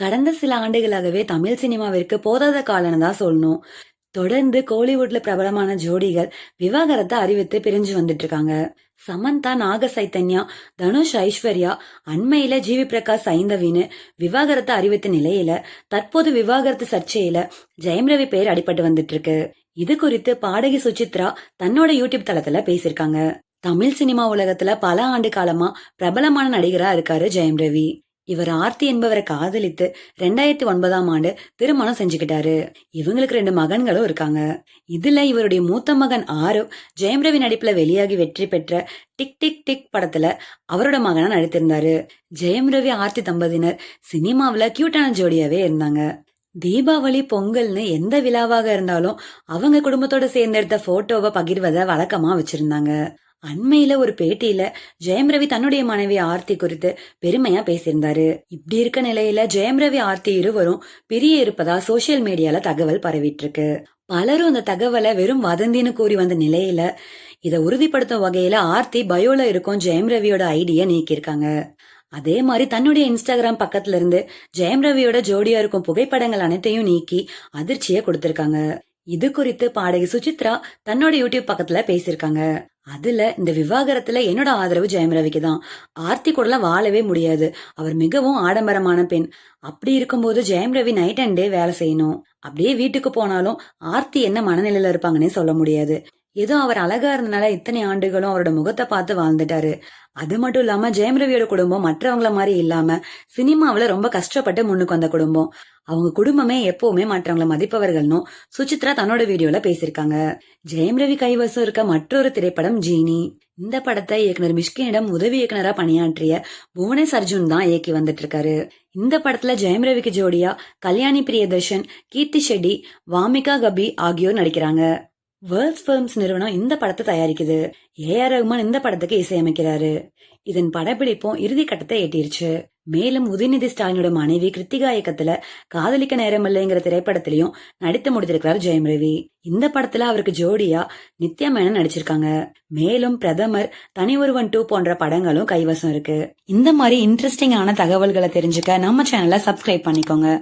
கடந்த சில ஆண்டுகளாகவே தமிழ் சினிமாவிற்கு போதாத காலம் தான் சொல்லணும். தொடர்ந்து கோலிவுட்ல பிரபலமான ஜோடிகள் விவாகரத்தை அறிவித்து பிரிஞ்சு வந்துட்டு இருக்காங்க சமந்தா நாக சைத்தன்யா தனுஷ் ஐஸ்வர்யா அண்மையில ஜிவி பிரகாஷ் ஐந்தவின்னு விவாகரத்தை அறிவித்த நிலையில தற்போது விவாகரத்து சர்ச்சையில ஜெயம் ரவி பெயர் அடிபட்டு வந்துட்டு இருக்கு இது குறித்து பாடகி சுசித்ரா தன்னோட யூடியூப் தளத்துல பேசியிருக்காங்க. தமிழ் சினிமா உலகத்துல பல ஆண்டு காலமா பிரபலமான நடிகரா இருக்காரு ஜெயம் ரவி. இவர் ஆர்த்தி என்பவரை காதலித்து ரெண்டாயிரத்தி ஒன்பதாம் ஆண்டு திருமணம் செஞ்சுக்கிட்டாரு. இவங்களுக்கு ரெண்டு மகன்களும் இருக்காங்க. இதுல இவருடைய மூத்த மகன் ஆரவ் ஜெயம் ரவி நடிப்புல வெளியாகி வெற்றி பெற்ற டிக் டிக் டிக் படத்துல அவரோட மகனா நடித்திருந்தாரு. ஜெயம் ரவி ஆர்த்தி தம்பதியினர் சினிமாவில கியூட்டான ஜோடியாவே இருந்தாங்க. தீபாவளி பொங்கல்னு எந்த விழாவாக இருந்தாலும் அவங்க குடும்பத்தோட சேர்ந்து எடுத்த போட்டோவை பகிர்வதை வழக்கமா வச்சிருந்தாங்க. அண்மையில ஒரு பேட்டியில ஜெயம் ரவி தன்னுடைய மனைவி ஆர்த்தி குறித்து பெருமையா பேசியிருந்தாரு. இப்படி இருக்க நிலையில ஜெயம் ரவி ஆர்த்தி இருவரும் பிரிய இருப்பதா சோசியல் மீடியால தகவல் பரவிட்டு இருக்கு பலரும் அந்த தகவலை வெறும் வதந்தின்னு கூறி வந்த நிலையில இதை உறுதிப்படுத்தும் வகையில ஆர்த்தி பயோல இருக்கும் ஜெயம் ரவியோட ஐடியா நீக்கியிருக்காங்க. அதே மாதிரி தன்னுடைய இன்ஸ்டாகிராம் பக்கத்துல இருந்து ஜெயம் ரவியோட ஜோடியா இருக்கும் புகைப்படங்கள் அனைத்தையும் நீக்கி அதிர்ச்சியை கொடுத்திருக்காங்க. இது குறித்து பாடகி சுசித்ரா தன்னோட யூடியூப் பக்கத்துல பேசியிருக்காங்க. அதுல இந்த விவாகரத்துல என்னோட ஆதரவு ஜெயம் ரவிக்கு தான். ஆர்த்தி கூடலாம் வாழவே முடியாது. அவர் மிகவும் ஆடம்பரமான பெண். அப்படி இருக்கும்போது Jayam Ravi night and day வேலை செய்யணும். அப்படியே வீட்டுக்கு போனாலும் ஆர்த்தி என்ன மனநிலையில இருப்பாங்கன்னே சொல்ல முடியாது. ஏதோ அவர் அழகா இருந்தனால இத்தனை ஆண்டுகளும் அவரோட முகத்தை பார்த்து வாழ்ந்துட்டாரு. அது மட்டும் இல்லாம ஜெயம் ரவியோட குடும்பம் மற்றவங்கள மாதிரி இல்லாம சினிமாவில ரொம்ப கஷ்டப்பட்டு முன்னுக்கு வந்த குடும்பம். அவங்க குடும்பமே எப்பவுமே மற்றவங்கள மதிப்பவர்கள்னும் சுசித்ரா தன்னோட வீடியோல பேசியிருக்காங்க. ஜெயம் ரவி கைவசம் இருக்க மற்றொரு திரைப்படம் ஜீனி. இந்த படத்தை இயக்குனர் மிஷ்கினிடம் உதவி இயக்குனரா பணியாற்றிய புவனேஷ் அர்ஜுன் தான் இயக்கி வந்துட்டு இருக்காரு இந்த படத்துல ஜெயம் ரவிக்கு ஜோடியா கல்யாணி பிரியதர்ஷன் கீர்த்தி ஷெட்டி வாமிகா கபி ஆகியோர் நடிக்கிறாங்க. வேர்ல்ட்ஸ் ஃபிலிம்ஸ் நிறுவனம் இந்த படத்தை தயாரிக்குது. ஏ ஆர் இந்த படத்துக்கு இசையமைக்கிறாரு. இதன் படப்பிடிப்பும் இறுதி கட்டத்தை எட்டிருச்சு. மேலும் உதயநிதி ஸ்டாலினோட மனைவி கிருத்திகா இயக்கத்துல காதலிக்க நேரம் இல்லைங்கிற திரைப்படத்திலையும் நடித்து முடித்திருக்கிறார் ஜெயம் ரவி இந்த படத்துல அவருக்கு ஜோடியா நித்யா மேனன் நடிச்சிருக்காங்க. மேலும் பிரதமர் தனி ஒருவன் டூ போன்ற படங்களும் கைவசம் இருக்கு. இந்த மாதிரி இன்ட்ரெஸ்டிங்கான தகவல்களை தெரிஞ்சுக்க நம்ம சேனலை சப்ஸ்கிரைப் பண்ணிக்கோங்க.